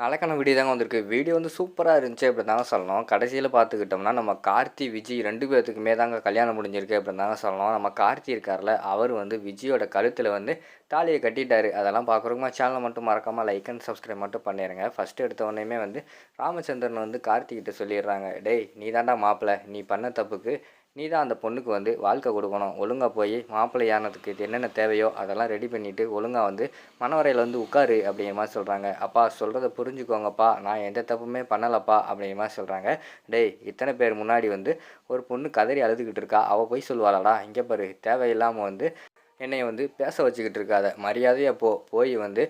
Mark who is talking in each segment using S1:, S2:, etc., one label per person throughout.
S1: நாளைக்கான வீடியோ தாங்க வந்திருக்கு. வீடியோ வந்து சூப்பராக இருந்துச்சு அப்படி தாங்க சொல்லணும். கடைசியில் பார்த்துக்கிட்டோம்னா நம்ம கார்த்தி விஜய் ரெண்டு பேர்த்துக்குமே தாங்க கல்யாணம் முடிஞ்சிருக்கு அப்படி தாங்க சொல்லணும். நம்ம கார்த்தி இருக்கார்ல அவர் வந்து விஜயோட கழுத்தில் வந்து தாலியை கட்டிட்டாரு. அதெல்லாம் பார்க்குறோமா சேனலை மட்டும் மறக்காமல் லைக் அண்ட் சப்ஸ்கிரைப் மட்டும் பண்ணிடுங்க ஃபஸ்ட்டு எடுத்த உடனேயுமே வந்து ராமச்சந்திரன் வந்து கார்த்திகிட்ட சொல்லிடுறாங்க. டேய் நீ தாண்டா மாப்பிள்ள நீ பண்ண தப்புக்கு நீ தான் அந்த பொண்ணுக்கு வந்து வாழ்க்கை கொடுக்கணும். ஒழுங்காக போய் மாப்பிள்ளை யானதுக்கு என்னென்ன தேவையோ அதெல்லாம் ரெடி பண்ணிவிட்டு ஒழுங்காக வந்து மனவரையில் வந்து உட்காரு அப்படிங்கிற மாதிரி சொல்கிறாங்க அப்பா சொல்கிறத புரிஞ்சுக்கோங்கப்பா. நான் எந்த தப்புமே பண்ணலப்பா அப்படிங்கிற மாதிரி சொல்கிறாங்க டேய் இத்தனை பேர் முன்னாடி வந்து ஒரு பொண்ணு கதறி அழுதுகிட்டு இருக்கா? அவள் போய் சொல்லுவாளாடா இங்கே பாரு தேவையில்லாமல் வந்து என்னை வந்து பேச வச்சுக்கிட்டு இருக்காத. மரியாதையாக போ. போய் வந்து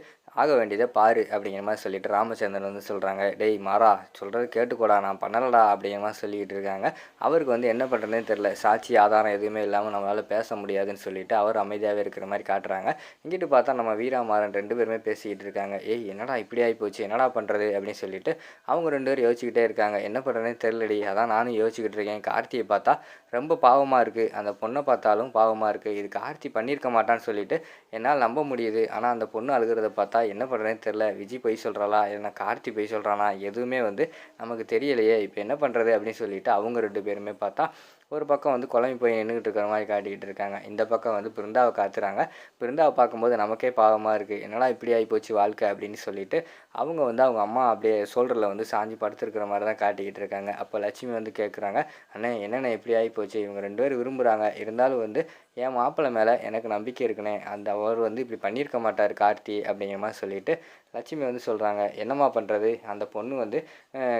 S1: ஆக வேண்டியதை பாரு அப்படிங்கிற மாதிரி சொல்லிட்டு ராமச்சந்திரன் வந்து சொல்கிறாங்க டேய் மாறா சொல்கிறது கேட்டுக்கூடா நான் பண்ணலடா அப்படிங்கிற மாதிரி சொல்லிக்கிட்டு இருக்காங்க. அவருக்கு வந்து என்ன பண்ணுறதுன்னு தெரில சாட்சி ஆதாரம் எதுவுமே இல்லாமல் நம்மளால் பேச முடியாதுன்னு சொல்லிட்டு அவர் அமைதியாகவே இருக்கிற மாதிரி காட்டுறாங்க. இங்கிட்டு பார்த்தா நம்ம வீராமாறன் ரெண்டு பேருமே பேசிக்கிட்டு இருக்காங்க. ஏய் என்னடா இப்படி ஆகி போச்சு என்னடா பண்ணுறது அப்படின்னு சொல்லிட்டு அவங்க ரெண்டு பேரும் யோசிச்சுக்கிட்டே இருக்காங்க. என்ன பண்ணுறதுனே தெரிலடி அதான் நானும் யோசிச்சுக்கிட்டு இருக்கேன். கார்த்தியை பார்த்தா ரொம்ப பாவமாக இருக்குது அந்த பொண்ணை பார்த்தாலும் பாவமாக இருக்குது இது கார்த்தி பண்ணியிருக்க மாட்டான்னு சொல்லிட்டு என்னால் நம்ப முடியுது. ஆனால் அந்த பொண்ணு அழுகிறத பார்த்தா என்ன பண்ணுறதுன்னு தெரில விஜய் பொய் சொல்கிறாளா இல்லைனா கார்த்தி பொய் சொல்கிறானா எதுவுமே வந்து நமக்கு தெரியலையே. இப்போ என்ன பண்ணுறது அப்படின்னு சொல்லிட்டு அவங்க ரெண்டு பேருமே பார்த்தா ஒரு பக்கம் வந்து குழம்பு போய் நின்றுக்கிட்டு இருக்கிற மாதிரி காட்டிக்கிட்டு இருக்காங்க. இந்த பக்கம் வந்து பிருந்தாவை காத்துறாங்க. பிருந்தாவை பார்க்கும்போது நமக்கே பாவமாக இருக்குது என்னடா இப்படி ஆகி போச்சு வாழ்க்கை அப்படின்னு சொல்லிட்டு அவங்க வந்து அவங்க அம்மா அப்படியே சோல்டரில் வந்து சாஞ்சி படுத்துருக்கிற மாதிரி தான் காட்டிக்கிட்டு இருக்காங்க. அப்போ லட்சுமி வந்து கேட்குறாங்க அண்ணே என்னென்ன இப்படி ஆகி போச்சு? இவங்க ரெண்டு பேரும் விரும்புகிறாங்க இருந்தாலும் வந்து என் மாப்பிள்ளை மேலே எனக்கு நம்பிக்கை இருக்குனே அந்த அவர் வந்து இப்படி பண்ணியிருக்க மாட்டார் கார்த்தி அப்படிங்கிற மாதிரி சொல்லிட்டு லட்சுமி வந்து சொல்கிறாங்க என்னம்மா பண்ணுறது அந்த பொண்ணு வந்து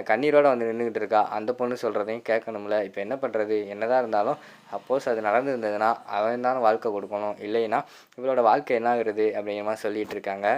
S1: கண்ணீரோடு வந்து நின்றுக்கிட்டு இருக்கா. அந்த பொண்ணு சொல்கிறதையும் கேட்கணும்ல. இப்போ என்ன பண்ணுறது என்னதான் இருந்தாலும் சப்போஸ் அது நடந்திருந்ததுன்னா அவன் தான் வாழ்க்கை கொடுக்கணும். இல்லைன்னா இவளோட வாழ்க்கை என்ன ஆகுறது அப்படிங்கிற மாதிரி சொல்லிகிட்டு இருக்காங்க.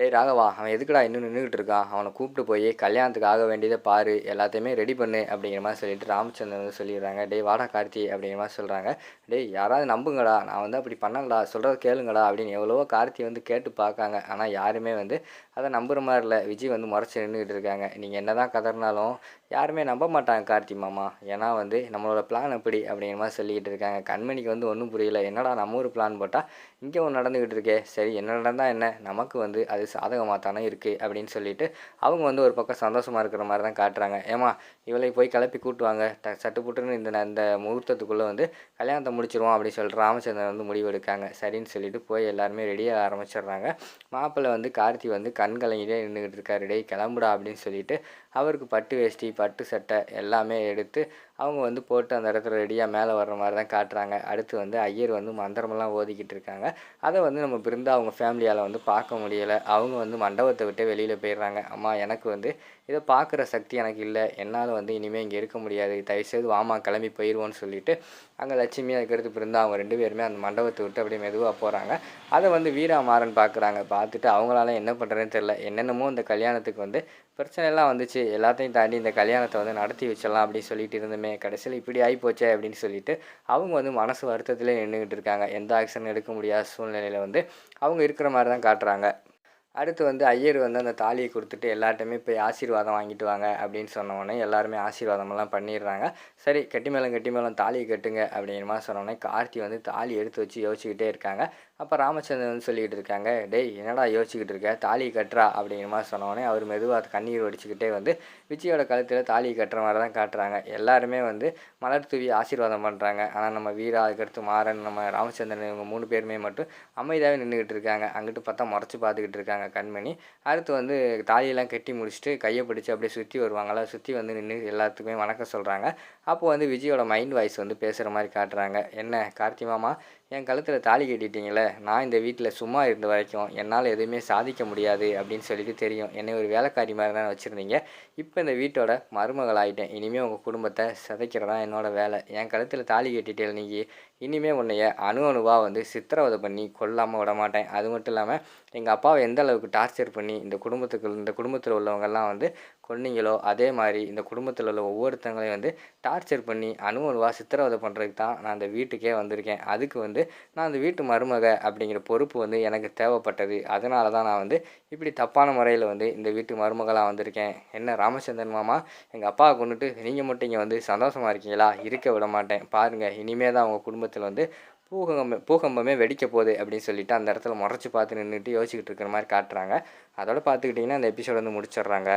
S1: டேய் ராகவா அவன் எதுக்குடா இன்னும் நின்றுக்கிட்டு இருக்கான் அவனை கூப்பிட்டு போய் கல்யாணத்துக்கு ஆக வேண்டியதை பாரு எல்லாத்தையுமே ரெடி பண்ணு அப்படிங்கிற மாதிரி சொல்லிட்டு ராமச்சந்திரன் வந்து சொல்லிடுறாங்க. டேய் வாடா கார்த்தி அப்படிங்கிற மாதிரி சொல்கிறாங்க டேய் யாராவது நம்புங்கடா நான் வந்து அப்படி பண்ணலடா சொல்கிறத கேளுங்கடா அப்படின்னு எவ்வளவோ கார்த்தி வந்து கேட்டு பார்க்காங்க. ஆனால் யாருமே வந்து அதை நம்புகிற மாதிரி இல்லை. விஜய் வந்து முறைச்சி நின்றுக்கிட்டு இருக்காங்க. நீங்கள் என்ன தான் கதறினாலும் யாருமே நம்ப மாட்டாங்க கார்த்தி மாமா. ஏன்னா வந்து நம்மளோட பிளான் எப்படி? அப்படிங்கிற மாதிரி சொல்லிக்கிட்டு இருக்காங்க. கண்மணிக்கு வந்து ஒன்றும் புரியல. என்னடா நம்ம ஒரு பிளான் போட்டால் இங்கே ஒன்று நடந்துக்கிட்டு இருக்கே. சரி என்ன நடந்தால் என்ன? நமக்கு வந்து அது சாதகமாக தானே இருக்குது அப்படின்னு சொல்லிட்டு அவங்க வந்து ஒரு பக்கம் சந்தோஷமாக இருக்கிற மாதிரி தான் காட்டுறாங்க. ஏமா இவளை போய் கிளப்பி கூட்டுவாங்க ட சட்டு புட்டுன்னு இந்த இந்த முகூர்த்தத்துக்குள்ளே வந்து கல்யாணத்தை முடிச்சிருவோம் அப்படின்னு சொல்லிட்டு ராமச்சந்திரன் வந்து முடிவு எடுக்காங்க. சரின்னு சொல்லிட்டு போய் எல்லாருமே ரெடியாக ஆரம்பிச்சிடுறாங்க. மாப்பிள்ளை வந்து கார்த்தி வந்து கண்கலங்கிட்டே நின்றுக்கிட்டு இருக்காரு. டே கிளம்புடா அப்படின்னு சொல்லிட்டு அவருக்கு பட்டு வேஷ்டி பட்டு சட்டை எல்லாமே எடுத்து அவங்க வந்து போட்டு அந்த இடத்துல ரெடியாக மேலே வர்ற மாதிரி தான் காட்டுறாங்க. அடுத்து வந்து ஐயர் வந்து மந்திரமெல்லாம் ஓதிக்கிட்டு இருக்காங்க. அதை வந்து நம்ம பிருந்தா அவங்க ஃபேமிலியால் வந்து பார்க்க முடியலை. அவங்க வந்து மண்டபத்தை விட்டு வெளியில் போயிடுறாங்க. அம்மா எனக்கு வந்து இதை பார்க்குற சக்தி எனக்கு இல்லை. என்னால் வந்து இனிமேல் இங்கே இருக்க முடியாது. தயவுசெய்து வாமா கிளம்பி போயிடுவோன்னு சொல்லிட்டு அங்கே லட்சுமியாக இருக்கிறது பிருந்தா அவங்க ரெண்டு பேருமே அந்த மண்டபத்தை விட்டு அப்படியே மெதுவாக போகிறாங்க அதை வந்து வீராமாறன் பார்க்குறாங்க பார்த்துட்டு அவங்களால என்ன பண்ணுறதுன்னு தெரில என்னென்னமோ இந்த கல்யாணத்துக்கு வந்து பிரச்சனைலாம் வந்துச்சு. எல்லாத்தையும் தாண்டி இந்த கல்யாணத்தை வந்து நடத்தி வச்சிடலாம் அப்படின்னு சொல்லிட்டு இருந்தோமே. கடைசியில் இப்படி ஆகி போச்சே அப்படின்னு சொல்லிட்டு அவங்க வந்து மனசு வருத்தத்திலே நின்றுக்கிட்டு இருக்காங்க. எந்த ஆக்ஷன் எடுக்க முடியாத சூழ்நிலையில் வந்து அவங்க இருக்கிற மாதிரி தான் காட்டுறாங்க. அடுத்து வந்து ஐயர் வந்து அந்த தாலியை கொடுத்துட்டு எல்லார்ட்டையுமே போய் ஆசீர்வாதம் வாங்கிட்டு வாங்க அப்படின்னு சொன்னோடனே எல்லாருமே ஆசீர்வாதமெல்லாம் பண்ணிடுறாங்க. சரி கட்டி மேளம் கட்டி மேளம் தாலியை கட்டுங்க அப்படிங்கிற மாதிரி சொன்னோடனே கார்த்தி வந்து தாலி எடுத்து வச்சு யோசிச்சுக்கிட்டே இருக்காங்க. அப்போ ராமச்சந்திரன் வந்து சொல்லிக்கிட்டு இருக்காங்க டேய் என்னடா யோசிச்சுக்கிட்டு இருக்க? தாலி கட்டுறா? அப்படிங்கிற மாதிரி சொன்னோடனே அவர் மெதுவாக கண்ணீர் வடிச்சுக்கிட்டே வந்து விஜயோட கழுத்தில் தாலி கட்டுற மாதிரி தான் காட்டுறாங்க. எல்லாருமே வந்து மலர் தூவி ஆசீர்வாதம் பண்ணுறாங்க ஆனால் நம்ம வீரா அதுக்கடுத்து மாறன் நம்ம ராமச்சந்திரன் இவங்க மூணு பேருமே மட்டும் அமைதியாகவே நின்றுக்கிட்டு இருக்காங்க. அங்கிட்டு பார்த்தா முறைச்சி பார்த்துக்கிட்டு இருக்காங்க கண்மணி. அடுத்து வந்து தாலியெல்லாம் கட்டி முடிச்சுட்டு கையை பிடிச்சி அப்படியே சுற்றி வருவாங்களா சுற்றி வந்து நின்று எல்லாத்துக்குமே வணக்கம் சொல்கிறாங்க அப்போ வந்து விஜயோட மைண்ட் வாய்ஸ் வந்து பேசுகிற மாதிரி காட்டுறாங்க. என்ன கார்த்தி மாமா என் கழுத்தில் தாலி கட்டிட்டீங்களே நான் இந்த வீட்டில் சும்மா இருந்த வரைக்கும் என்னால் எதுவுமே சாதிக்க முடியாது அப்படின்னு சொல்லிட்டு தெரியும். என்னை ஒரு வேலைக்காரி மாதிரி தான் வச்சுருந்தீங்க. இப்போ இந்த வீட்டோட மருமகள் ஆகிட்டேன் இனிமேல் உங்கள் குடும்பத்தை சிதைக்கிறதான் என்னோடய வேலை. என் கழுத்தில் தாலி கட்டிட்டேன் நீங்கள் இனிமேல் உன்னைய அணு அணுவாக வந்து சித்திரவதை பண்ணி கொல்லாமல் விட மாட்டேன் அது மட்டும் இல்லாமல் எங்கள் அப்பாவை எந்த அளவுக்கு டார்ச்சர் பண்ணி இந்த குடும்பத்துக்கு இந்த குடும்பத்தில் உள்ளவங்கெல்லாம் வந்து கொன்னீங்களோ அதே மாதிரி இந்த குடும்பத்தில் உள்ள ஒவ்வொருத்தங்களையும் வந்து டார்ச்சர் பண்ணி அணு அணுவாக சித்திரவதை பண்ணுறதுக்கு தான் நான் அந்த வீட்டுக்கே வந்திருக்கேன். அதுக்கு வந்து நான் அந்த வீட்டு மருமக அப்படிங்கிற பொறுப்பு வந்து எனக்கு தேவைப்பட்டது. அதனால தான் நான் வந்து இப்படி தப்பான முறையில் வந்து இந்த வீட்டு மருமகளாக வந்திருக்கேன். என்ன ராமச்சந்திரன் மாமா எங்கள் அப்பாவை கொண்டுட்டு நீங்கள் மட்டும் இங்கே வந்து சந்தோஷமாக இருக்கீங்களா? இருக்க விட மாட்டேன். பாருங்கள் இனிமே தான் உங்கள் குடும்பத்தில் வந்து பூகம்பம் பூகம்பமே வெடிக்க போகுது அப்படின்னு சொல்லிட்டு அந்த இடத்துல முறைச்சி பார்த்து நின்றுட்டு யோசிச்சுக்கிட்டு இருக்கிற மாதிரி காட்டுறாங்க. அதோட பார்த்துக்கிட்டிங்கன்னா அந்த எபிசோட் வந்து முடிச்சிடுறாங்க.